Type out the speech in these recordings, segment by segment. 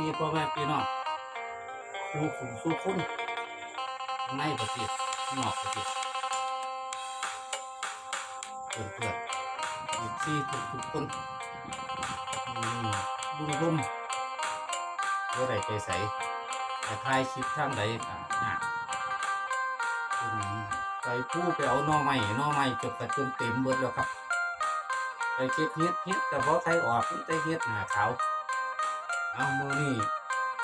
ดีพ่อแม่พี่น้องสู้ขุมสู้คุ้นในประเทศนอกประเทศเพื่อนเพื่อนอีกที่ทุกทุกคนอืมบุ้มบุ้มว่าไรไปใส่แต่ถ่ายคลิปทางใดอะไปผู้ไปเอาน่อไม้หน่อไม้จบกระจนเต็มเบิดแล้วครับไปเก็บเฮ็ดเฮ็ดแต่เพอใครออกมันได้เฮ็ดหนาเขา เอามือนี่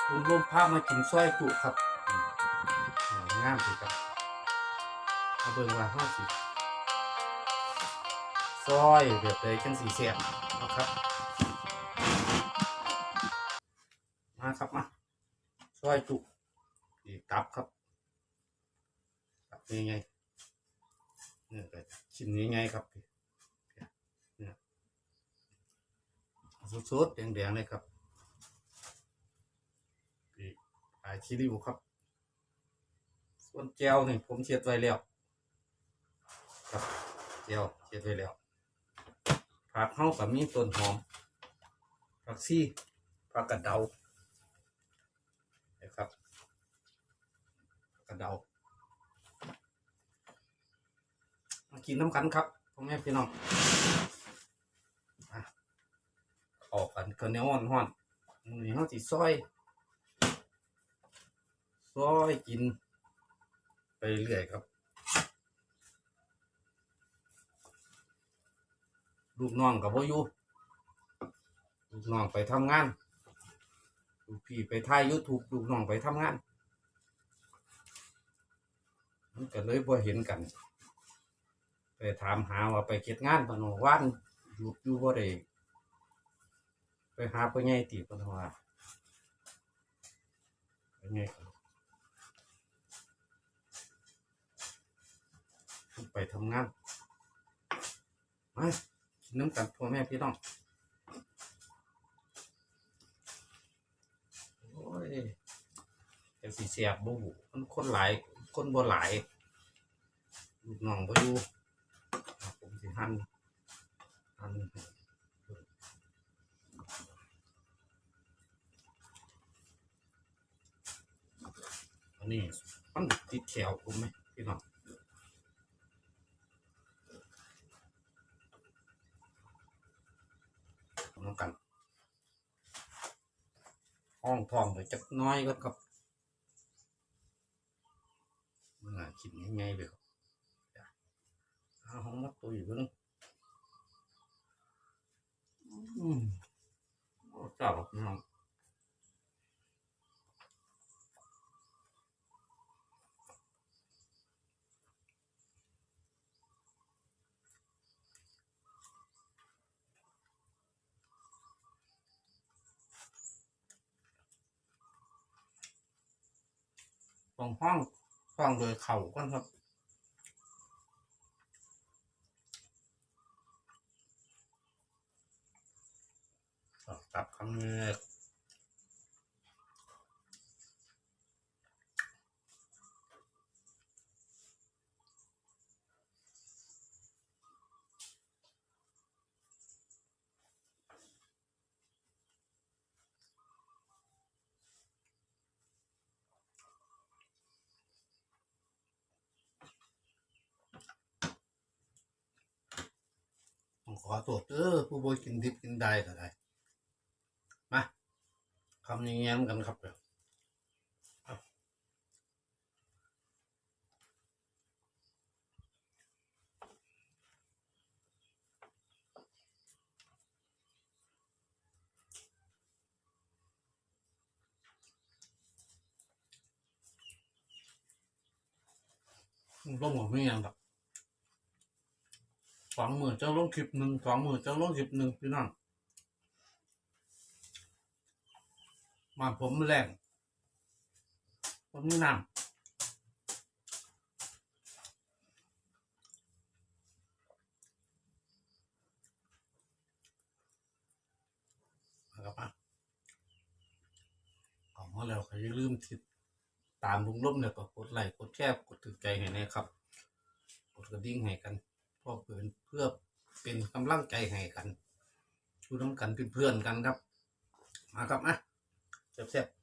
ลุงร่มพามากินซอยจุครับงามสิครับเอาเบิ่งว่าห้าสิซอยแบบใดจังสีเสียบเอาครับ มาครับมาซอยจุอีตับครับตับยังไงเนี่ยแต่ชิ้นนี้ไงครับสดๆแดงๆเลยครับปี กปลายชิริวครับ ส่วนแก้วนี่ผมเช็ดไว้แล้วครับแก้วเช็ดไว้แล้วผักเข้ากับมีต้นหอมผักซี่ผักกระเดานะครับกระเดามากินน้ำกันครับพ่อแม่พี่น้องออกกันก็แนวอ่อนหอนมือนี้เขาสิซอย ซอยกิน ไปเรื่อยครับ ลูกน้องกับพ่อยู่ลูกน้องไปทำงานลูกพี่ไปถ่ายยูทูบลูกน้องไปทำงานมันก็เลยบ่เห็นกัน ไปถามหาว่าไปเก็ดงานปนว่านหยุดอยู่บ่ได้ไปหาพ่อใหญ่ตีปนว่าไป ทำงานมากินน้ำกันพ่อแม่พี่น้องโอ้ยแต่สีเสียบบูมันคนหลาย คนบ่หลายลูกน้องบ่อยู่ผมสิหันหันอันนี้มันติดแถวผมไหมพี่น้องน้องกัน ห้องทองไปจักน้อยก็ครับมันคิดง่ายๆไปครับเอาห้องมัดตัวอยู่ก็นึงอืมโอ้เจ้าพี่น้อง ตรงห้องห้องโดยเข่าก่อนครับตับคำเนื้อ ขอโทษเออผู้บริกินดิบกินได้ก็ได้มาคำนี้แง้มกันครับเดี๋ยวร่มของไม่ยังหรอก สองหมื่นเจ้าลงคลิปหนึ่งสองหมื่นเจ้าลงคลิปหนึ่งพี่น้องมาผมแรงผมนี่นำนะครับอะออกมาแล้วก็อย่าลืมติดตามลุงล่มเนี่ยก็กดไลค์กดแชร์กดถือใจให้นะครับ กดกระดิ่งให้กัน พ่อเป็นเพื่อเป็นกำลังใจให้กันชูน้ำกันเป็นเพื่อนกันครับ มาครับนะแซ่บโ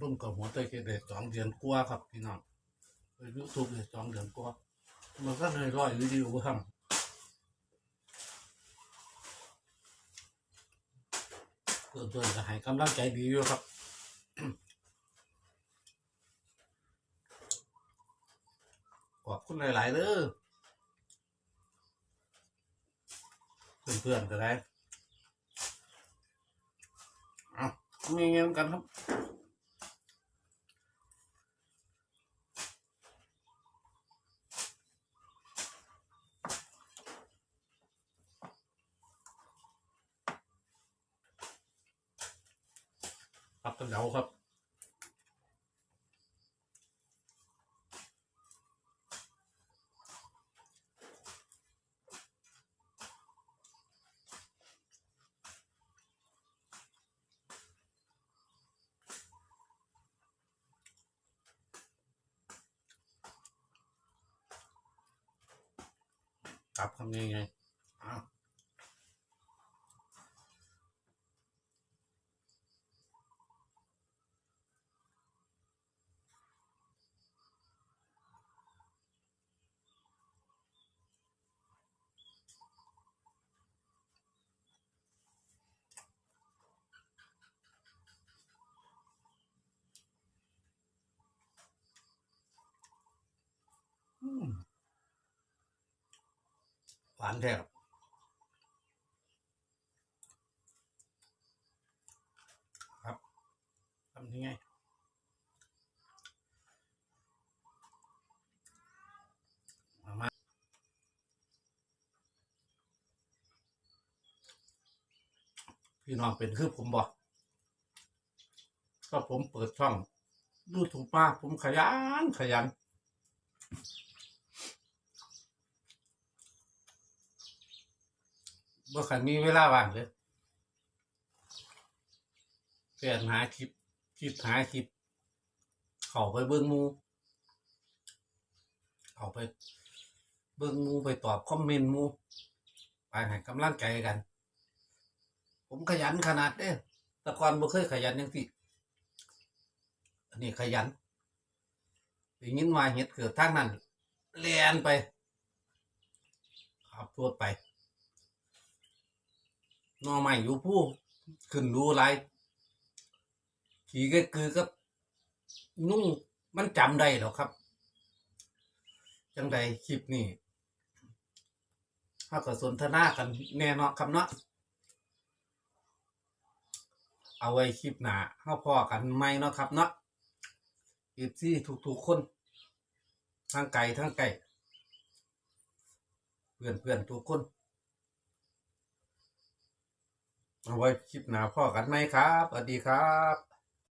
รุ่นกับหัวเตยเกเดสองเดือนกว่าครับพี่น้องไปยูทูบเลยสองเดือนกว่ามันก็เลยร้อยวิดีโอทำเพื่อนๆก็ให้กำลังใจดีอยู่ครับขอบคุณหลายๆเด้อเพื่อนๆก็ได้เอามีเงินกันครับ ครันเดาครับครับทำยังไงอ้าว อืม หวานแทบครับทำยังไงพี่น้องเป็นคือผมบอกก็ผมเปิดช่องดูถูกป้าผมขยันขยัน บ่คันมีเวลาว่างเลยเปลี่ยนหาคลิปคลิปหาคลิป เข้าไปเบิ่งหมูเข้าไป เบิ่งหมูไปตอบคอมเมนต์หมูไปให้กำลังใจกัน ผมขยันขนาดเด้แต่ก่อนบ่เคยขยันจังซี่อันนี้ขยันได้ยินว่าเฮ็ดเกิดทางนั้นเลียนไปขับรถไป หน่อใหม่อยู่ผู้ขึ้นดูไรขี่ก็คือก็นุ่งมันจำได้หรอกครับจังใดคลิปนี้ถ้าก็สนทนากันแน่นอนครับเนาะเอาไว้คลิปหนาเข้าพอกันไหมเนาะครับเนาะอีซี่ทุกๆคนทั้งไก่ทั้งไก่เพื่อนเพื่อนๆทุกคน เอา ไว้คลิปหน้าพ่อกันไหมครับสวัสดีครับ